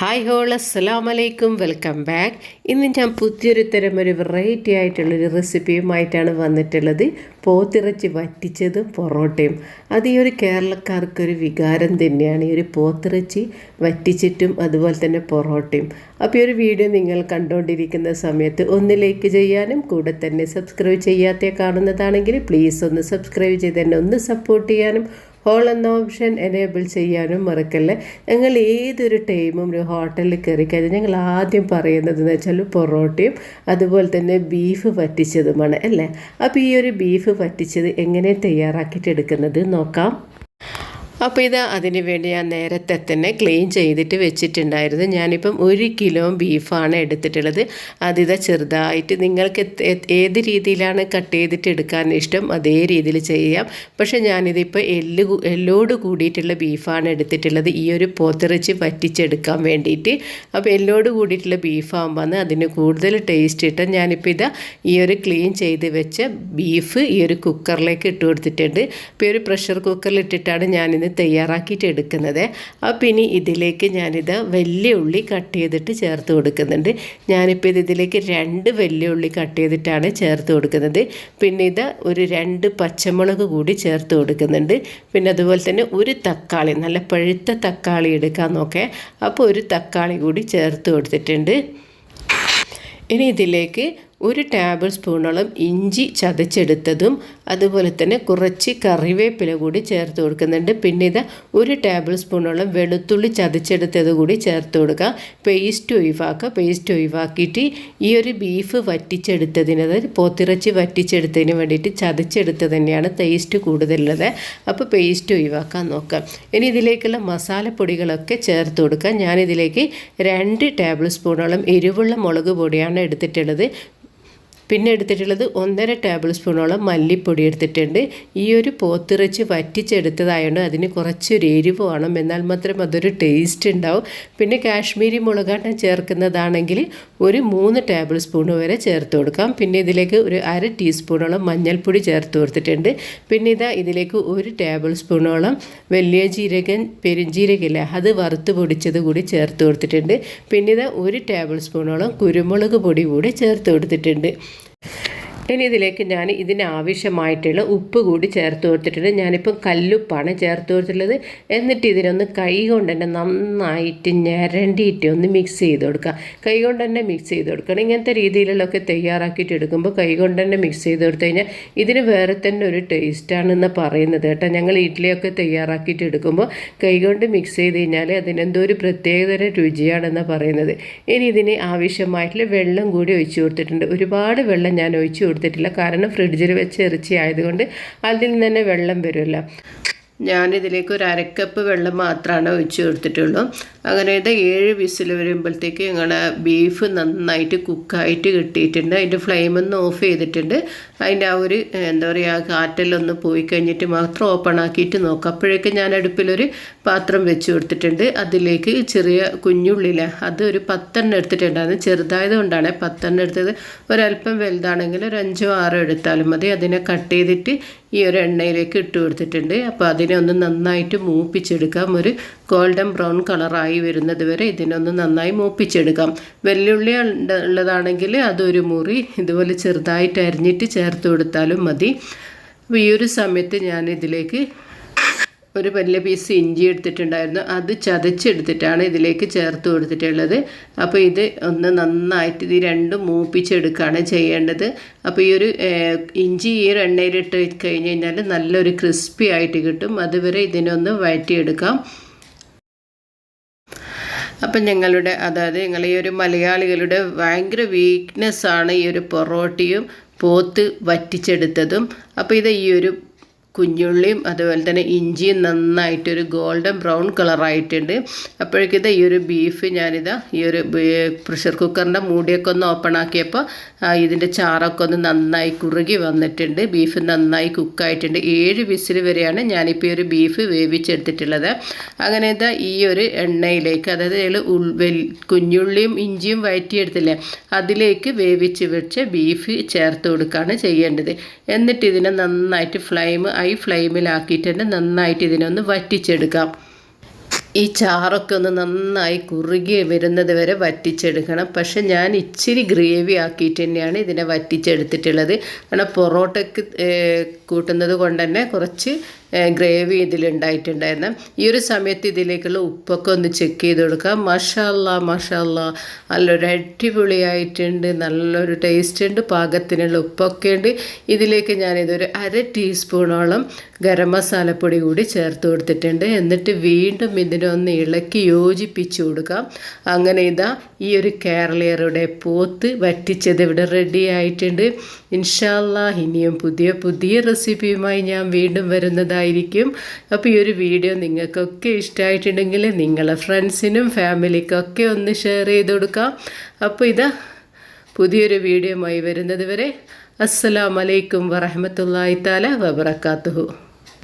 Hi whole അസ്സലാം അലൈക്കും welcome back ഇന്ന് ഞാൻ പുതിയൊരു തരം ഒരു വെറൈറ്റി ആയിട്ടുള്ളൊരു റെസിപ്പിയുമായിട്ടാണ് വന്നിട്ടുള്ളത്. പോത്തിറച്ചി വറ്റിച്ചതും പൊറോട്ടയും. അത് ഈ ഒരു കേരളക്കാർക്കൊരു വികാരം തന്നെയാണ്. ഈ ഒരു പോത്തിറച്ചി വറ്റിച്ചിട്ടും അതുപോലെ തന്നെ പൊറോട്ടയും. അപ്പോൾ ഈ ഒരു വീഡിയോ നിങ്ങൾ കണ്ടുകൊണ്ടിരിക്കുന്ന സമയത്ത് ഒന്ന് ലൈക്ക് ചെയ്യാനും കൂടെ തന്നെ സബ്സ്ക്രൈബ് ചെയ്യാത്ത കാണുന്നതാണെങ്കിൽ പ്ലീസ് ഒന്ന് സബ്സ്ക്രൈബ് ചെയ്ത് തന്നെ ഒന്ന് സപ്പോർട്ട് ചെയ്യാനും ഹോൾ എന്ന ഓപ്ഷൻ എനേബിൾ ചെയ്യാനും മറക്കല്ല? ഞങ്ങൾ ഏതൊരു ടൈമും ഒരു ഹോട്ടലിൽ കയറി കഴിഞ്ഞാൽ ഞങ്ങൾ ആദ്യം പറയുന്നത് എന്ന് വെച്ചാൽ പൊറോട്ടയും അതുപോലെ തന്നെ ബീഫ് വറ്റിച്ചതുമാണ് അല്ലേ? അപ്പോൾ ഈ ഒരു ബീഫ് വറ്റിച്ചത് എങ്ങനെ തയ്യാറാക്കിയിട്ട് എടുക്കുന്നത് നോക്കാം. അപ്പോൾ ഇത് അതിന് വേണ്ടി ഞാൻ നേരത്തെ തന്നെ ക്ലീൻ ചെയ്തിട്ട് വെച്ചിട്ടുണ്ടായിരുന്നു. ഞാനിപ്പം ഒരു കിലോ ബീഫാണ് എടുത്തിട്ടുള്ളത്. അതിത ചെറുതായിട്ട് നിങ്ങൾക്ക് ഏത് രീതിയിലാണ് കട്ട് ചെയ്തിട്ട് എടുക്കാൻ ഇഷ്ടം അതേ രീതിയിൽ ചെയ്യാം. പക്ഷേ ഞാനിതിപ്പോൾ എല്ല് എല്ലോട് കൂടിയിട്ടുള്ള ബീഫാണ് എടുത്തിട്ടുള്ളത്. ഈ ഒരു പോത്തിറച്ചി വറ്റിച്ചെടുക്കാൻ വേണ്ടിയിട്ട്. അപ്പോൾ എല്ലോട് കൂടിയിട്ടുള്ള ബീഫാകുമ്പോൾ അതിന് കൂടുതൽ ടേസ്റ്റ് ഇട്ട് ഞാനിപ്പോൾ ഇത് ഈ ഒരു ക്ലീൻ ചെയ്ത് വെച്ച ബീഫ് ഈ ഒരു കുക്കറിലേക്ക് ഇട്ട് കൊടുത്തിട്ടുണ്ട്. ഇപ്പോൾ ഒരു പ്രഷർ കുക്കറിൽ ഇട്ടിട്ടാണ് ഞാനിത് തയ്യാറാക്കിയിട്ട് എടുക്കുന്നത് അപ്പോൾ ഇനി ഇതിലേക്ക് ഞാനിത് വലിയ ഉള്ളി കട്ട് ചെയ്തിട്ട് ചേർത്ത് കൊടുക്കുന്നുണ്ട്. ഞാനിപ്പോൾ ഇത് ഇതിലേക്ക് രണ്ട് വലിയ ഉള്ളി കട്ട് ചെയ്തിട്ടാണ് ചേർത്ത് കൊടുക്കുന്നത്. പിന്നെ ഇത് ഒരു രണ്ട് പച്ചമുളക് കൂടി ചേർത്ത് കൊടുക്കുന്നുണ്ട്. പിന്നെ അതുപോലെ തന്നെ ഒരു തക്കാളി നല്ല പഴുത്ത തക്കാളി എടുക്കാൻ നോക്കേ അപ്പോൾ ഒരു തക്കാളി കൂടി ചേർത്ത് കൊടുത്തിട്ടുണ്ട്. ഇനി ഇതിലേക്ക് ഒരു ടേബിൾ സ്പൂണോളം ഇഞ്ചി ചതച്ചെടുത്തതും അതുപോലെ തന്നെ കുറച്ച് കറിവേപ്പില കൂടി ചേർത്ത് കൊടുക്കുന്നുണ്ട്. പിന്നെ ഇത് ഒരു ടേബിൾ സ്പൂണോളം വെളുത്തുള്ളി ചതച്ചെടുത്തത് കൂടി ചേർത്ത് കൊടുക്കുക. പേസ്റ്റ് ഒഴിവാക്കുക. പേസ്റ്റ് ഒഴിവാക്കിയിട്ട് ഈ ഒരു ബീഫ് വറ്റിച്ചെടുത്തതിന് അതായത് പോത്തിറച്ചി വറ്റിച്ചെടുത്തതിന് വേണ്ടിയിട്ട് ചതച്ചെടുത്തത് തന്നെയാണ് ടേസ്റ്റ് കൂടുതലുള്ളത്. അപ്പോൾ പേസ്റ്റ് ഒഴിവാക്കാൻ നോക്കാം. ഇനി ഇതിലേക്കുള്ള മസാലപ്പൊടികളൊക്കെ ചേർത്ത് കൊടുക്കുക ഞാനിതിലേക്ക് രണ്ട് ടേബിൾ സ്പൂണോളം എരിവുള്ള മുളക് പൊടിയാണ് എടുത്തിട്ടുള്ളത്. പിന്നെ എടുത്തിട്ടുള്ളത് ഒന്നര ടേബിൾ സ്പൂണോളം മല്ലിപ്പൊടി എടുത്തിട്ടുണ്ട്. ഈ ഒരു പോത്തിറച്ചി വറ്റിച്ചെടുത്തതായതുകൊണ്ട് അതിന് കുറച്ചൊരു എരിവ് വേണം. എന്നാൽ മാത്രം അതൊരു ടേസ്റ്റ് ഉണ്ടാവും. പിന്നെ കാശ്മീരി മുളകാട്ടം ചേർക്കുന്നതാണെങ്കിൽ ഒരു മൂന്ന് ടേബിൾ സ്പൂൺ വരെ ചേർത്ത് കൊടുക്കാം. പിന്നെ ഇതിലേക്ക് ഒരു അര ടീസ്പൂണോളം മഞ്ഞൾപ്പൊടി ചേർത്ത് കൊടുത്തിട്ടുണ്ട്. പിന്നെ ഇതാ ഇതിലേക്ക് ഒരു ടേബിൾ സ്പൂണോളം വലിയ ജീരകൻ പെരുംജീരകില്ല അത് വറുത്ത് പൊടിച്ചത് കൂടി ചേർത്ത് കൊടുത്തിട്ടുണ്ട്. പിന്നെ ഇതാ ഒരു ടേബിൾ സ്പൂണോളം കുരുമുളക് പൊടി കൂടി ചേർത്ത് കൊടുത്തിട്ടുണ്ട്. ഇനി ഇതിലേക്ക് ഞാൻ ഇതിന് ആവശ്യമായിട്ടുള്ള ഉപ്പ് കൂടി ചേർത്ത് കൊടുത്തിട്ടുണ്ട്. ഞാനിപ്പം കല്ലുപ്പാണ് ചേർത്ത് കൊടുത്തിട്ടുള്ളത്. എന്നിട്ട് ഇതിനൊന്ന് കൈ കൊണ്ട് തന്നെ നന്നായിട്ട് ഞരണ്ടിയിട്ട് ഒന്ന് മിക്സ് ചെയ്ത് കൊടുക്കുക. കൈ കൊണ്ട് തന്നെ മിക്സ് ചെയ്ത് കൊടുക്കണം. ഇങ്ങനത്തെ രീതിയിലുള്ളതൊക്കെ തയ്യാറാക്കിയിട്ട് എടുക്കുമ്പോൾ കൈ കൊണ്ട് തന്നെ മിക്സ് ചെയ്ത് കൊടുത്തു കഴിഞ്ഞാൽ ഇതിന് വേറെ തന്നെ ഒരു ടേസ്റ്റാണെന്ന് പറയുന്നത് കേട്ടോ. ഞങ്ങൾ ഇഡ്ഡലിയൊക്കെ തയ്യാറാക്കിയിട്ട് എടുക്കുമ്പോൾ കൈ കൊണ്ട് മിക്സ് ചെയ്ത് കഴിഞ്ഞാൽ അതിനെന്തോ ഒരു പ്രത്യേകതര രുചിയാണെന്ന് പറയുന്നത്. ഇനി ഇതിന് ആവശ്യമായിട്ടുള്ള വെള്ളം കൂടി ഒഴിച്ചു കൊടുത്തിട്ടുണ്ട്. ഒരുപാട് വെള്ളം ഞാൻ ഒഴിച്ചു കൊടുത്തിട്ടില്ല. കാരണം ഫ്രിഡ്ജിൽ വെച്ച് ഇറച്ചി ആയതുകൊണ്ട് അതിൽ നിന്ന് തന്നെ വെള്ളം വരുമല്ലോ. ഞാനിതിലേക്ക് ഒരു അരക്കപ്പ് വെള്ളം മാത്രമാണ് ഒഴിച്ച് കൊടുത്തിട്ടുള്ളൂ. അങ്ങനെ ഇത് ഏഴ് വിസിൽ വരുമ്പോഴത്തേക്ക് ഞങ്ങളുടെ ബീഫ് നന്നായിട്ട് കുക്കായിട്ട് കിട്ടിയിട്ടുണ്ട്. അതിന്റെ ഫ്ലെയിമൊന്ന് ഓഫ് ചെയ്തിട്ടുണ്ട്. അതിന്റെ ആ ഒരു എന്താ പറയുക കാറ്റലൊന്ന് പോയി കഴിഞ്ഞിട്ട് മാത്രം ഓപ്പൺ ആക്കിയിട്ട് നോക്കാം. അപ്പോഴേക്കും ഞാൻ അടുപ്പിലൊരു പാത്രം വെച്ച് കൊടുത്തിട്ടുണ്ട്. അതിലേക്ക് ചെറിയ കുഞ്ഞുള്ളില അത് ഒരു പത്തെണ്ണം എടുത്തിട്ടുണ്ടായിരുന്നു. ചെറുതായത് കൊണ്ടാണ് പത്തെണ്ണം എടുത്തത്. ഒരല്പം വലുതാണെങ്കിൽ ഒരു അഞ്ചോ ആറോ എടുത്താലും മതി. അതിനെ കട്ട് ചെയ്തിട്ട് ഈ ഒരു എണ്ണയിലേക്ക് ഇട്ട് കൊടുത്തിട്ടുണ്ട്. അപ്പോൾ അതിനെ ഒന്ന് നന്നായിട്ട് മൂപ്പിച്ചെടുക്കാം. ഒരു ഗോൾഡൻ ബ്രൗൺ കളറായി വരുന്നത് വരെ ഇതിനൊന്ന് നന്നായി മൂപ്പിച്ചെടുക്കാം. വെല്ലുള്ളി ഉള്ളതാണെങ്കിൽ അതൊരു മുറി ഇതുപോലെ ചെറുതായിട്ട് അരിഞ്ഞിട്ട് ചേർത്ത് കൊടുത്താലും മതി. അപ്പോൾ ഈ ഒരു സമയത്ത് ഞാൻ ഇതിലേക്ക് ഒരു വലിയ പീസ് ഇഞ്ചി എടുത്തിട്ടുണ്ടായിരുന്നു. അത് ചതച്ചെടുത്തിട്ടാണ് ഇതിലേക്ക് ചേർത്ത് കൊടുത്തിട്ടുള്ളത്. അപ്പോൾ ഇത് ഒന്ന് നന്നായിട്ട് ഇത് രണ്ടും മൂപ്പിച്ചെടുക്കുകയാണ് ചെയ്യേണ്ടത്. അപ്പോൾ ഈ ഒരു ഇഞ്ചി ഈ ഒരു എണ്ണയിലിട്ട് കഴിഞ്ഞ് കഴിഞ്ഞാൽ നല്ലൊരു ക്രിസ്പി ആയിട്ട് കിട്ടും. അതുവരെ ഇതിനൊന്ന് വഴറ്റിയെടുക്കാം. അപ്പം ഞങ്ങളുടെ അതായത് ഞങ്ങൾ ഈ ഒരു മലയാളികളുടെ ഭയങ്കര വീക്ക്നെസ്സാണ് ഈ ഒരു പൊറോട്ടയും പോത്ത് വറ്റിച്ചെടുത്തതും. അപ്പോൾ ഇത് ഈ ഒരു കുഞ്ഞുള്ളിയും അതുപോലെ തന്നെ ഇഞ്ചിയും നന്നായിട്ടൊരു ഗോൾഡൻ ബ്രൗൺ കളറായിട്ടുണ്ട് അപ്പോഴേക്കിത് ഈ ഒരു ബീഫ് ഞാനിതാ ഈ ഒരു പ്രഷർ കുക്കറിന്റെ മൂടിയൊക്കെ ഒന്ന് ഓപ്പൺ ആക്കിയപ്പോൾ ഇതിന്റെ ചാറൊക്കെ ഒന്ന് നന്നായി കുറുകി വന്നിട്ടുണ്ട്. ബീഫ് നന്നായി കുക്കായിട്ടുണ്ട് ഏഴ് വിസിൽ വരെയാണ് ഞാനിപ്പോൾ ഈ ഒരു ബീഫ് വേവിച്ചെടുത്തിട്ടുള്ളത്. അങ്ങനെ ഇതാ ഈ ഒരു എണ്ണയിലേക്ക് അതായത് കുഞ്ഞുള്ളിയും ഇഞ്ചിയും വയറ്റിയെടുത്തില്ലേ അതിലേക്ക് വേവിച്ച് വെച്ച് ബീഫ് ചേർത്ത് കൊടുക്കുകയാണ് ചെയ്യേണ്ടത്. എന്നിട്ട് ഇതിനെ നന്നായിട്ട് ഫ്ലെയിം ഹൈ ഫ്ലെയിമിലാക്കിയിട്ട് തന്നെ നന്നായിട്ട് ഇതിനൊന്ന് വറ്റിച്ചെടുക്കാം. ഈ ചാറൊക്കെ ഒന്ന് നന്നായി കുറുകി വരുന്നത് വരെ വറ്റിച്ചെടുക്കണം. പക്ഷെ ഞാൻ ഇച്ചിരി ഗ്രേവി ആക്കിയിട്ട് തന്നെയാണ് ഇതിനെ വറ്റിച്ചെടുത്തിട്ടുള്ളത്. കാരണം പൊറോട്ടയ്ക്ക് കൂട്ടുന്നത് കൊണ്ട് തന്നെ കുറച്ച് ഗ്രേവി ഇതിലുണ്ടായിട്ടുണ്ടായിരുന്നു. ഈ ഒരു സമയത്ത് ഇതിലേക്കുള്ള ഉപ്പൊക്കെ ഒന്ന് ചെക്ക് ചെയ്ത് കൊടുക്കാം. മഷാല്ല മഷാല്ല. നല്ലൊരു അടിപൊളിയായിട്ടുണ്ട്. നല്ലൊരു ടേസ്റ്റ് ഉണ്ട്. പാകത്തിനുള്ള ഉപ്പൊക്കെ ഉണ്ട്. ഇതിലേക്ക് ഞാനിതൊരു അര ടീസ്പൂണോളം ഗരം മസാലപ്പൊടി കൂടി ചേർത്ത് കൊടുത്തിട്ടുണ്ട്. എന്നിട്ട് വീണ്ടും ഇതിനൊന്ന് ഇളക്കി യോജിപ്പിച്ച് കൊടുക്കാം. അങ്ങനെ ഇതാ ഈ ഒരു കേരളീയരുടെ പോത്ത് വറ്റിച്ചത് ഇവിടെ റെഡി ആയിട്ടുണ്ട്. ഇൻഷാല്ല ഇനിയും പുതിയ പുതിയ റെസിപ്പിയുമായി ഞാൻ വീണ്ടും വരുന്നതായിരിക്കും. അപ്പോൾ ഈ ഒരു വീഡിയോ നിങ്ങൾക്കൊക്കെ ഇഷ്ടമായിട്ടുണ്ടെങ്കിൽ നിങ്ങളെ ഫ്രണ്ട്സിനും ഫാമിലിക്കൊക്കെ ഒന്ന് ഷെയർ ചെയ്ത് കൊടുക്കാം. അപ്പോൾ ഇതാ പുതിയൊരു വീഡിയോയുമായി വരുന്നത് വരെ. അസ്സലാമലൈക്കും വറഹമത്തല്ലായി താല വബർക്കാത്തുഹു